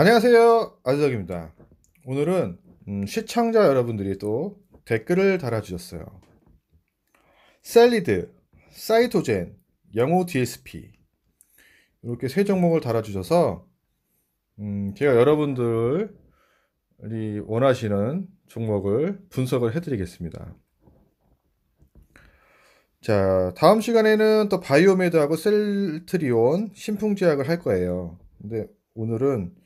안녕하세요. 아즈덕입니다. 오늘은 음, 시청자 여러분들이 또 댓글을 달아주셨어요. 셀리드, 사이토젠, 영호 DSP 이렇게 세 종목을 달아주셔서 음, 제가 여러분들이 원하시는 종목을 분석을 해드리겠습니다. 자 다음 시간에는 또 바이오메드하고 셀트리온 신풍제약을 할 거예요. 근데 오늘은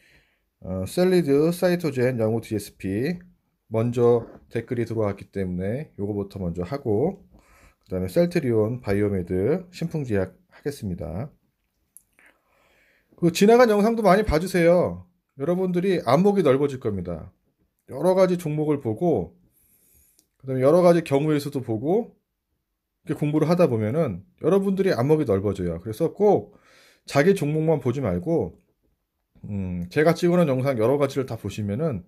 어, 셀리드, 사이토젠, 영호 DSP 먼저 댓글이 들어왔기 때문에 요거부터 먼저 하고 그 다음에 셀트리온, 바이오메드, 신풍제약 하겠습니다. 그 지나간 영상도 많이 봐주세요. 여러분들이 안목이 넓어질 겁니다. 여러 가지 종목을 보고 그 다음에 여러 가지 경우의 수도 보고 이렇게 공부를 하다 보면은 여러분들이 안목이 넓어져요. 그래서 꼭 자기 종목만 보지 말고 음, 제가 찍어놓은 영상 여러 가지를 다 보시면은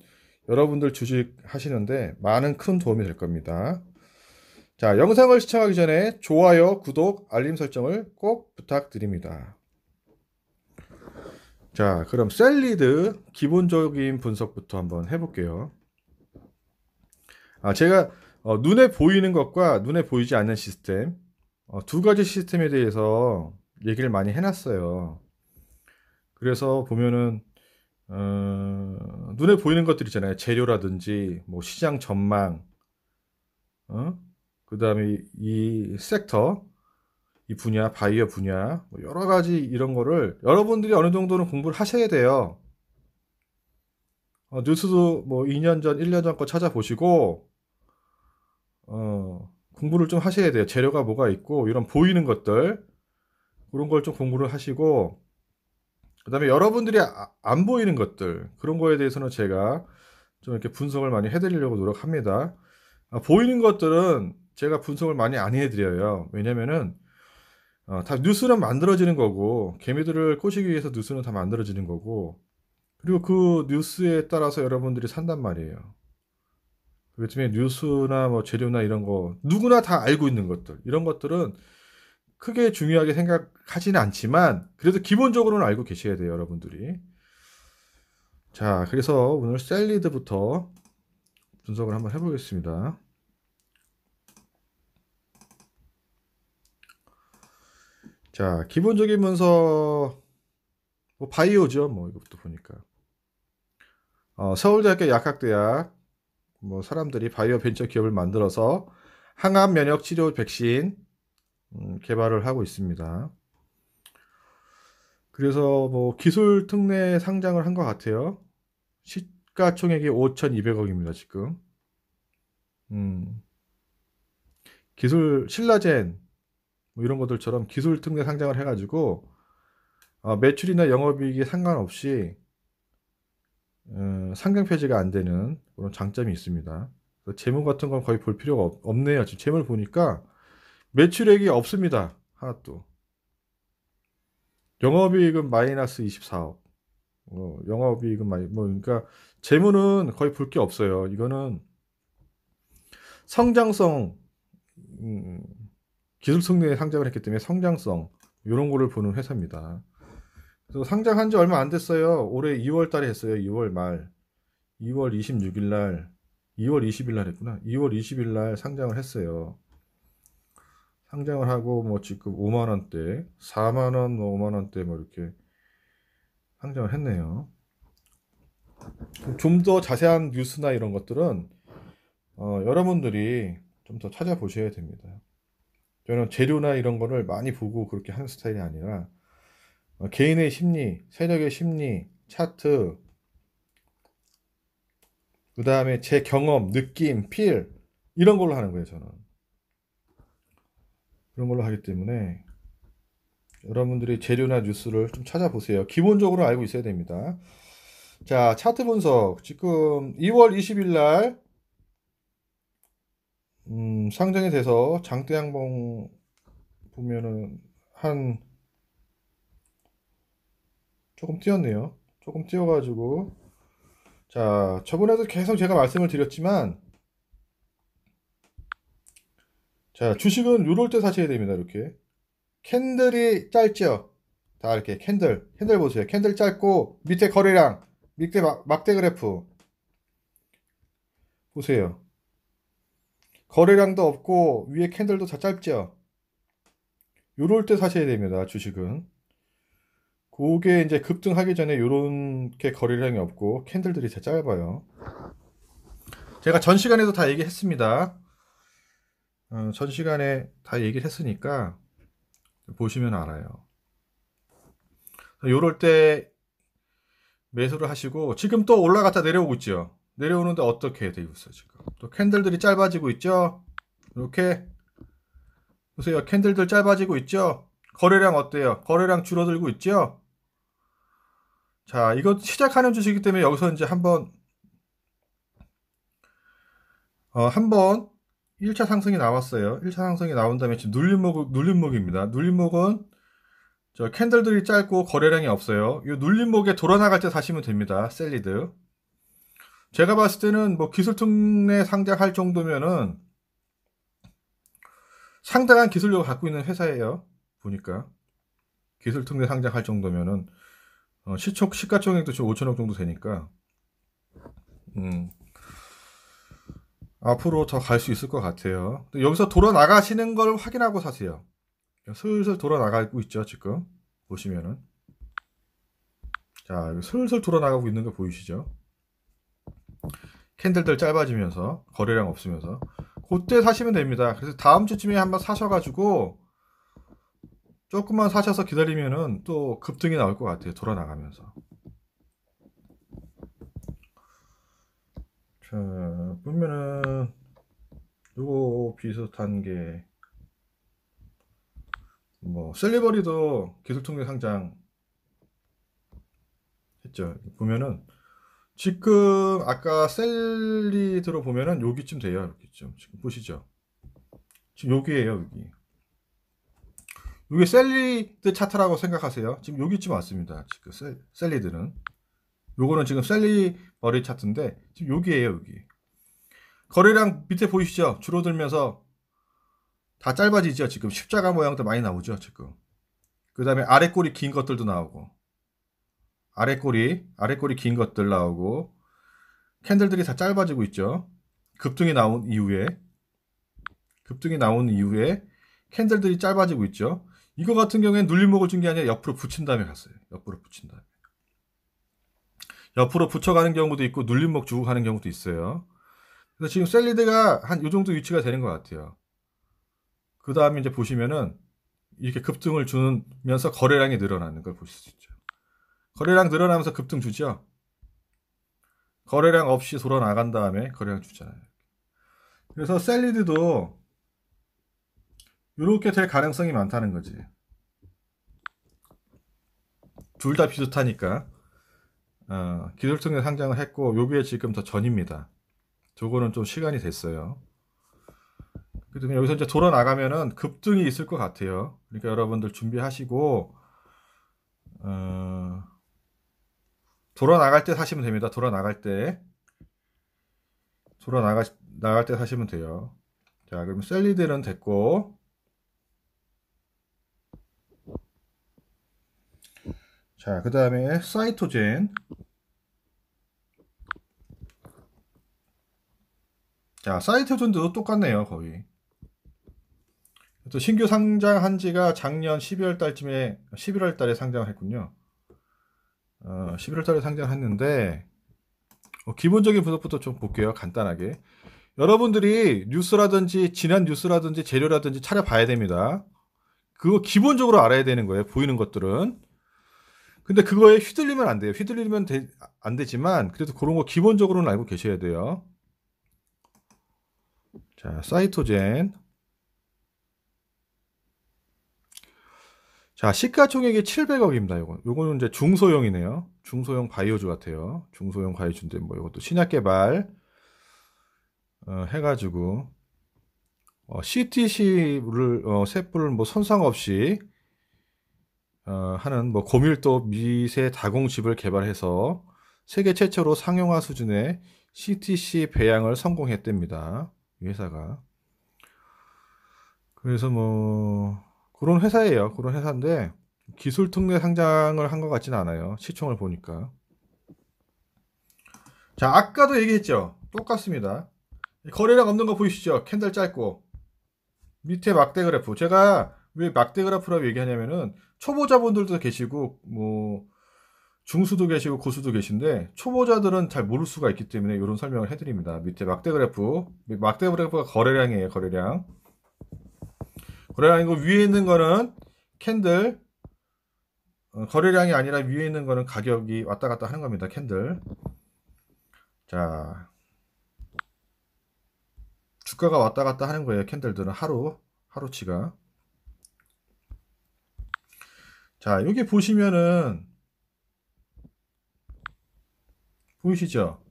여러분들 주식 하시는데 많은 큰 도움이 될 겁니다. 자, 영상을 시청하기 전에 좋아요, 구독, 알림 설정을 꼭 부탁드립니다. 자, 그럼 셀리드 기본적인 분석부터 한번 해볼게요. 아, 제가 어, 눈에 보이는 것과 눈에 보이지 않는 시스템 어, 두 가지 시스템에 대해서 얘기를 많이 해놨어요. 그래서 보면은 어, 눈에 보이는 것들 있잖아요. 재료라든지 뭐 시장 전망, 어? 그 다음에 이 섹터, 이 분야, 바이오 분야, 뭐 여러 가지 이런 거를 여러분들이 어느 정도는 공부를 하셔야 돼요. 어, 뉴스도 뭐 2년 전, 1년 전 거 찾아보시고, 어, 공부를 좀 하셔야 돼요. 재료가 뭐가 있고, 이런 보이는 것들, 그런 걸 좀 공부를 하시고, 그 다음에 여러분들이 아, 안 보이는 것들 그런 거에 대해서는 제가 좀 이렇게 분석을 많이 해드리려고 노력합니다. 아, 보이는 것들은 제가 분석을 많이 안 해드려요. 왜냐면은 어, 다 뉴스는 만들어지는 거고 개미들을 꼬시기 위해서 뉴스는 다 만들어지는 거고 그리고 그 뉴스에 따라서 여러분들이 산단 말이에요. 때문에 뉴스나 뭐 재료나 이런 거 누구나 다 알고 있는 것들 이런 것들은 크게 중요하게 생각하지는 않지만 그래도 기본적으로는 알고 계셔야 돼요, 여러분들이. 자, 그래서 오늘 셀리드부터 분석을 한번 해보겠습니다. 자, 기본적인 문서 뭐 바이오죠, 뭐 이것부터 보니까. 어, 서울대학교 약학대학 뭐 사람들이 바이오 벤처 기업을 만들어서 항암 면역 치료 백신 음, 개발을 하고 있습니다. 그래서 뭐 기술 특례 상장을 한 것 같아요. 시가총액이 5,200억입니다, 지금. 음. 기술 신라젠 뭐 이런 것들처럼 기술 특례 상장을 해가지고 어, 매출이나 영업이익이 상관없이 어, 상장 폐지가 안 되는 그런 장점이 있습니다. 재무 같은 건 거의 볼 필요가 없, 없네요. 지금 재무를 보니까 매출액이 없습니다. 하나도. 영업이익은 마이너스 24억. 어, 영업이익은 마이, 뭐, 그러니까, 재무는 거의 볼 게 없어요. 이거는 성장성, 음, 기술 성능에 상장을 했기 때문에 성장성, 이런 거를 보는 회사입니다. 그래서 상장한 지 얼마 안 됐어요. 올해 2월 달에 했어요. 2월 말. 2월 26일 날, 2월 20일 날 했구나. 2월 20일 날 상장을 했어요. 상장을 하고 뭐 지금 5만 원대, 4만 원, 5만 뭐 원대 뭐 이렇게 상장을 했네요. 좀 더 자세한 뉴스나 이런 것들은 어, 여러분들이 좀 더 찾아보셔야 됩니다. 저는 재료나 이런 거를 많이 보고 그렇게 하는 스타일이 아니라 어, 개인의 심리, 세력의 심리, 차트, 그 다음에 제 경험, 느낌, 필 이런 걸로 하는 거예요. 저는. 그런 걸로 하기 때문에 여러분들이 재료나 뉴스를 좀 찾아보세요. 기본적으로 알고 있어야 됩니다. 자, 차트 분석. 지금 2월 20일 날, 음, 상장이 돼서 장대양봉 보면은 한, 조금 뛰었네요. 조금 뛰어가지고. 자, 저번에도 계속 제가 말씀을 드렸지만, 자, 주식은 요럴 때 사셔야 됩니다. 이렇게. 캔들이 짧죠? 다 이렇게 캔들. 캔들 보세요. 캔들 짧고 밑에 거래량 밑에 막, 막대 그래프 보세요. 거래량도 없고 위에 캔들도 다 짧죠. 요럴 때 사셔야 됩니다. 주식은. 그게 이제 급등하기 전에 요렇게 거래량이 없고 캔들들이 다 짧아요. 제가 전 시간에도 다 얘기했습니다. 어, 전 시간에 다 얘기를 했으니까 보시면 알아요. 요럴 때 매수를 하시고 지금 또 올라갔다 내려오고 있죠. 내려오는데 어떻게 되고 있어 지금? 또 캔들들이 짧아지고 있죠. 이렇게 보세요. 캔들들 짧아지고 있죠. 거래량 어때요? 거래량 줄어들고 있죠. 자, 이거 시작하는 주식이기 때문에 여기서 이제 한번 어, 한번 1차 상승이 나왔어요. 1차 상승이 나온 다음에 지금 눌림목, 눌림목입니다. 눌림목은 저 캔들들이 짧고 거래량이 없어요. 이 눌림목에 돌아나갈 때 사시면 됩니다. 셀리드. 제가 봤을 때는 뭐 기술특례 상장할 정도면은 상당한 기술력을 갖고 있는 회사예요. 보니까. 기술특례 상장할 정도면은 어, 시초, 시가총액도 지금 5천억 정도 되니까 음, 앞으로 더 갈 수 있을 것 같아요. 여기서 돌아 나가시는 걸 확인하고 사세요. 슬슬 돌아 나가고 있죠, 지금. 보시면은. 자, 슬슬 돌아 나가고 있는 거 보이시죠? 캔들들 짧아지면서, 거래량 없으면서. 그때 사시면 됩니다. 그래서 다음 주쯤에 한번 사셔가지고, 조금만 사셔서 기다리면은 또 급등이 나올 것 같아요. 돌아 나가면서. 자, 보면은, 요거 비슷한 게, 뭐 셀리버리도 기술통계 상장 했죠. 보면은 지금 아까 셀리드로 보면은 여기쯤 돼요. 여기쯤 지금 보시죠. 지금 여기에요. 여기. 이게 셀리드 차트라고 생각하세요. 지금 여기쯤 왔습니다. 지금 셀, 셀리드는. 요거는 지금 셀리버리 차트인데 지금 여기에요. 여기. 거래량 밑에 보이시죠? 줄어들면서 다 짧아지죠. 지금 십자가 모양도 많이 나오죠. 지금. 그 다음에 아래 꼬리 긴 것들도 나오고 아래 꼬리 아래 꼬리 긴 것들 나오고 캔들들이 다 짧아지고 있죠. 급등이 나온 이후에 급등이 나온 이후에 캔들들이 짧아지고 있죠. 이거 같은 경우에는 눌림목을 준 게 아니라 옆으로 붙인 다음에 갔어요. 옆으로 붙인 다음에. 옆으로 붙여가는 경우도 있고 눌림목 주고 가는 경우도 있어요. 그래서 지금 셀리드가 한 이 정도 위치가 되는 것 같아요. 그 다음에 이제 보시면은 이렇게 급등을 주면서 거래량이 늘어나는 걸 보실 수 있죠. 거래량 늘어나면서 급등 주죠. 거래량 없이 돌아 나간 다음에 거래량 주잖아요. 그래서 셀리드도 이렇게 될 가능성이 많다는 거지. 둘 다 비슷하니까 어, 기술통계 상장을 했고 요게 지금 더 전입니다. 저거는 좀 시간이 됐어요. 그래서 여기서 이제 돌아 나가면은 급등이 있을 것 같아요. 그러니까 여러분들 준비하시고 어, 돌아 나갈 때 사시면 됩니다. 돌아 나갈 때 돌아 나가 나갈 때 사시면 돼요. 자, 그럼 셀리드는 됐고 자, 그 다음에 사이토젠 자, 사이토젠도 똑같네요, 거의. 또 신규 상장한 지가 작년 12월 달쯤에 11월 달에 상장을 했군요. 어, 11월 달에 상장했는데 어, 기본적인 분석부터 좀 볼게요. 간단하게. 여러분들이 뉴스라든지 지난 뉴스라든지 재료라든지 차려 봐야 됩니다. 그거 기본적으로 알아야 되는 거예요. 보이는 것들은. 근데 그거에 휘둘리면 안 돼요. 휘둘리면 되, 안 되지만 그래도 그런 거 기본적으로는 알고 계셔야 돼요. 자, 사이토젠. 자, 시가총액이 700억입니다. 요거. 요거는 이제 중소형이네요. 중소형 바이오주 같아요. 중소형 바이오주인데 뭐 이것도 신약 개발 어, 해가지고 어, CTC를 어, 셋불 뭐 손상 없이 어, 하는 뭐 고밀도 미세 다공칩을 개발해서 세계 최초로 상용화 수준의 CTC 배양을 성공했답니다. 이 회사가. 그래서 뭐 그런 회사예요. 그런 회사인데 기술 특례 상장을 한 것 같지는 않아요. 시총을 보니까. 자, 아까도 얘기했죠. 똑같습니다. 거래량 없는 거 보이시죠? 캔들 짧고. 밑에 막대 그래프. 제가 왜 막대 그래프라고 얘기하냐면은 초보자분들도 계시고 뭐 중수도 계시고 고수도 계신데 초보자들은 잘 모를 수가 있기 때문에 이런 설명을 해드립니다. 밑에 막대 그래프, 막대 그래프가 거래량이에요. 거래량. 거래량이고 위에 있는 거는 캔들. 어, 거래량이 아니라 위에 있는 거는 가격이 왔다 갔다 하는 겁니다. 캔들. 자, 주가가 왔다 갔다 하는 거예요. 캔들들은 하루, 하루치가. 자, 여기 보시면은 보이시죠?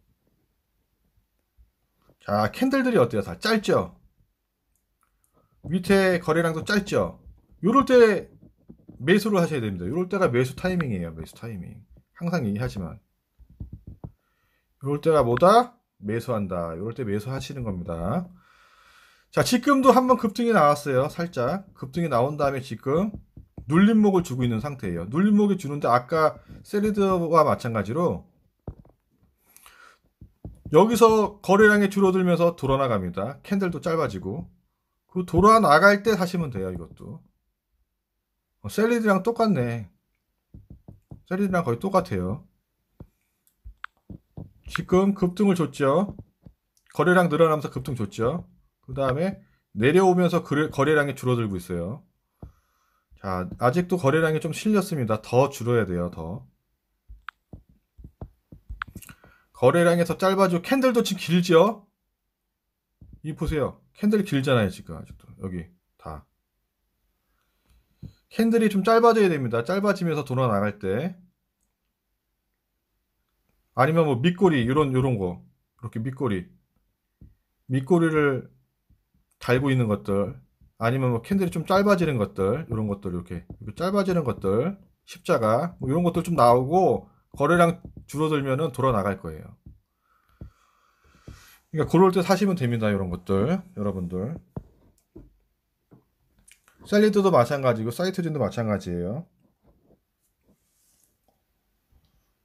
자, 캔들들이 어때요? 다 짧죠? 밑에 거래량도 짧죠? 요럴 때 매수를 하셔야 됩니다. 요럴 때가 매수 타이밍이에요. 매수 타이밍. 항상 얘기하지만. 요럴 때가 뭐다? 매수한다. 요럴 때 매수하시는 겁니다. 자, 지금도 한번 급등이 나왔어요. 살짝. 급등이 나온 다음에 지금 눌림목을 주고 있는 상태예요. 눌림목이 주는데 아까 셀리드와 마찬가지로 여기서 거래량이 줄어들면서 돌아나갑니다. 캔들도 짧아지고 그 돌아 나갈 때 사시면 돼요. 이것도 어, 셀리드랑 똑같네. 셀리드랑 거의 똑같아요. 지금 급등을 줬죠. 거래량 늘어나면서 급등 줬죠. 그 다음에 내려오면서 거래량이 줄어들고 있어요. 자, 아직도 거래량이 좀 실렸습니다. 더 줄어야 돼요, 더. 거래량에서 짧아지고 캔들도 지금 길죠? 이 보세요. 캔들이 길잖아요, 지금 아직도. 여기 다. 캔들이 좀 짧아져야 됩니다. 짧아지면서 돌아 나갈 때. 아니면 뭐 밑꼬리 요런 요런 거. 이렇게 밑꼬리. 밑꼬리를 달고 있는 것들. 아니면 뭐 캔들이 좀 짧아지는 것들. 이런 것들 이렇게. 짧아지는 것들. 십자가 뭐 이런 것들 좀 나오고 거래량 줄어들면은 돌아 나갈 거예요. 그러니까 그럴 때 사시면 됩니다. 이런 것들 여러분들. 셀리드도 마찬가지고 사이트진도 마찬가지예요.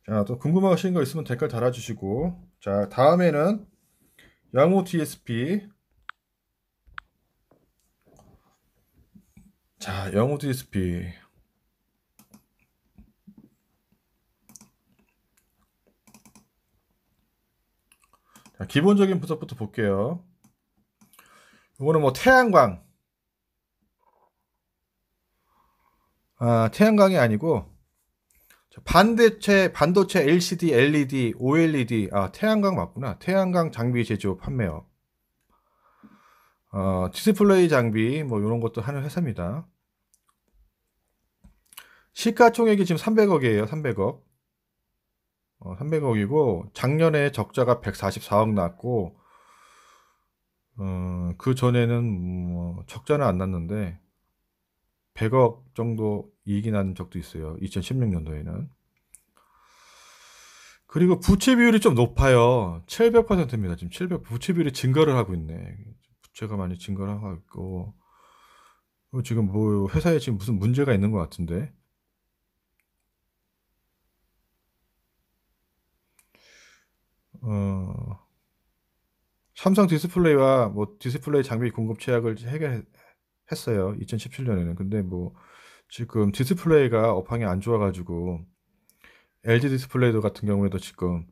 자, 또 궁금하신 거 있으면 댓글 달아주시고 자, 다음에는 양호 TSP 자, 양호 TSP 자, 기본적인 분석부터 볼게요. 이거는 뭐 태양광. 아, 태양광이 아니고 반대체, 반도체 LCD, LED, OLED, 아, 태양광 맞구나. 태양광 장비 제조 판매업. 어, 디스플레이 장비, 뭐, 이런 것도 하는 회사입니다. 시가총액이 지금 300억이에요, 300억. 어, 300억이고 작년에 적자가 144억 났고 어, 그 전에는 뭐 적자는 안 났는데 100억 정도 이익이 난 적도 있어요. 2016년도에는. 그리고 부채 비율이 좀 높아요. 700%입니다. 지금 700 부채 비율이 증가를 하고 있네. 부채가 많이 증가를 하고 있고 지금 뭐 회사에 지금 무슨 문제가 있는 것 같은데 어, 삼성 디스플레이와 뭐 디스플레이 장비 공급 제약을 해결했어요. 2017년에는. 근데 뭐 지금 디스플레이가 업황이 안 좋아가지고 LG 디스플레이도 같은 경우에도 지금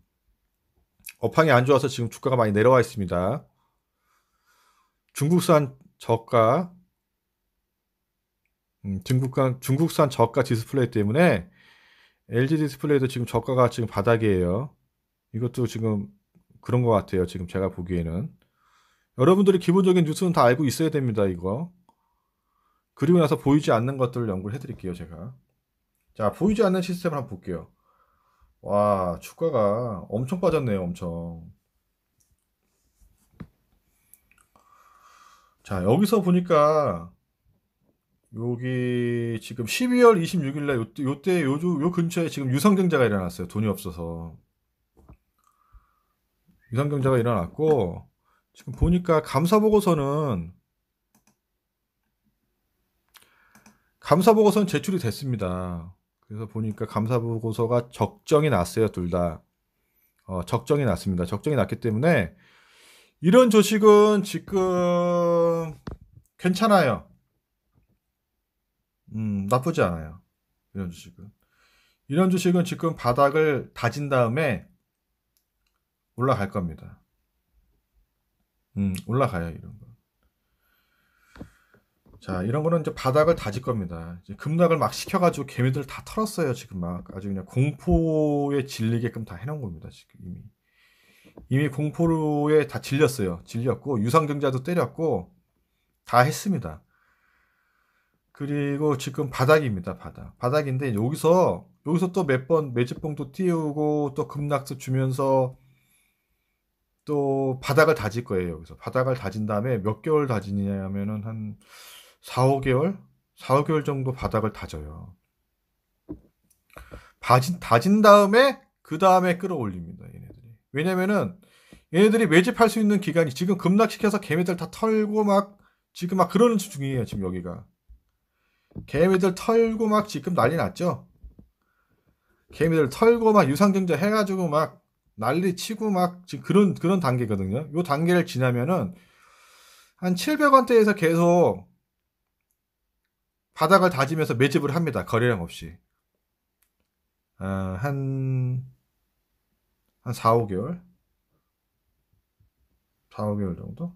업황이 안 좋아서 지금 주가가 많이 내려와 있습니다. 중국산 저가 음, 중국산 중국산 저가 디스플레이 때문에 LG 디스플레이도 지금 저가가 지금 바닥이에요. 이것도 지금 그런 것 같아요. 지금 제가 보기에는. 여러분들이 기본적인 뉴스는 다 알고 있어야 됩니다. 이거. 그리고 나서 보이지 않는 것들을 연구를 해드릴게요. 제가. 자, 보이지 않는 시스템을 한번 볼게요. 와, 주가가 엄청 빠졌네요. 엄청. 자, 여기서 보니까 여기 지금 12월 26일 날 요때 요때 요, 요 근처에 지금 유성증자가 일어났어요. 돈이 없어서. 유상경자가 일어났고 지금 보니까 감사 보고서는 감사 보고서는 제출이 됐습니다. 그래서 보니까 감사 보고서가 적정이 났어요, 둘 다. 어, 적정이 났습니다. 적정이 났기 때문에 이런 주식은 지금 괜찮아요. 음, 나쁘지 않아요. 이런 주식은. 이런 주식은 지금 바닥을 다진 다음에 올라갈 겁니다. 음, 올라가요, 이런 거. 자, 이런 거는 이제 바닥을 다질 겁니다. 이제 급락을 막 시켜가지고 개미들 다 털었어요, 지금 막. 아주 그냥 공포에 질리게끔 다 해놓은 겁니다, 지금 이미. 이미 공포에 다 질렸어요. 질렸고, 유상증자도 때렸고, 다 했습니다. 그리고 지금 바닥입니다, 바닥. 바닥인데, 여기서, 여기서 또 몇 번 매집봉도 띄우고, 또 급락도 주면서, 또 바닥을 다질 거예요, 여기서. 바닥을 다진 다음에 몇 개월 다지냐면은 한 4, 5개월? 4, 5개월 정도 바닥을 다져요. 다진, 다진 다음에 그 다음에 끌어올립니다, 얘네들이. 왜냐면은 얘네들이 매집할 수 있는 기간이 지금 급락시켜서 개미들 다 털고 막 지금 막 그러는 중이에요, 지금 여기가. 개미들 털고 막 지금 난리 났죠? 개미들 털고 막 유상증자 해가지고 막 난리 치고 막 지금 그런 그런 단계거든요. 요 단계를 지나면은 한 700원대에서 계속 바닥을 다지면서 매집을 합니다. 거래량 없이. 어, 한, 한 4, 5개월? 4, 5개월 정도?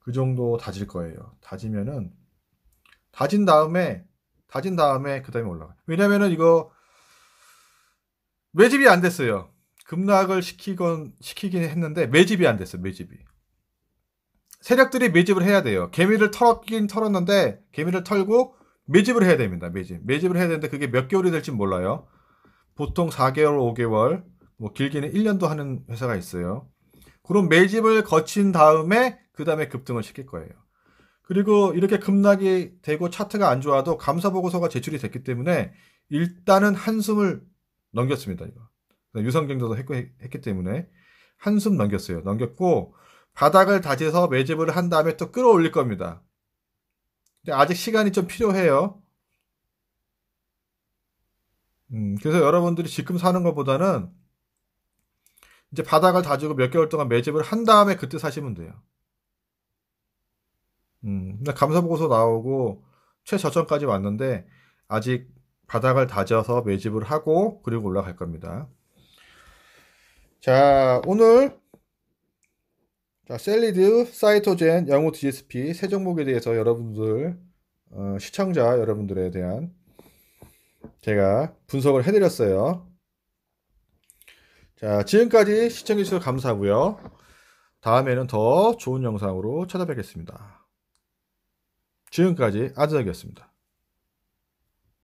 그 정도 다질 거예요. 다지면은, 다진 다음에, 다진 다음에 그 다음에 올라가요. 왜냐면은 이거, 매집이 안 됐어요. 급락을 시키건, 시키긴 했는데, 매집이 안 됐어요, 매집이. 세력들이 매집을 해야 돼요. 개미를 털었긴 털었는데 개미를 털고 매집을 해야 됩니다. 매집. 매집을 해야 되는데 그게 몇 개월이 될지 몰라요. 보통 4개월, 5개월, 뭐 길게는 1년도 하는 회사가 있어요. 그럼 매집을 거친 다음에 그 다음에 급등을 시킬 거예요. 그리고 이렇게 급락이 되고 차트가 안 좋아도 감사 보고서가 제출이 됐기 때문에 일단은 한숨을 넘겼습니다. 이거 유성경제도 했기 때문에 한숨 넘겼어요. 넘겼고 바닥을 다져서 매집을 한 다음에 또 끌어올릴 겁니다. 근데 아직 시간이 좀 필요해요. 음, 그래서 여러분들이 지금 사는 것보다는 이제 바닥을 다지고 몇 개월 동안 매집을 한 다음에 그때 사시면 돼요. 음, 근데 감사 보고서 나오고 최저점까지 왔는데 아직 바닥을 다져서 매집을 하고 그리고 올라갈 겁니다. 자, 오늘 자, 셀리드, 사이토젠, 영호 DSP 세 종목에 대해서 여러분들 어, 시청자 여러분들에 대한 제가 분석을 해드렸어요. 자, 지금까지 시청해주셔서 감사하고요. 다음에는 더 좋은 영상으로 찾아뵙겠습니다. 지금까지 아드덕이었습니다.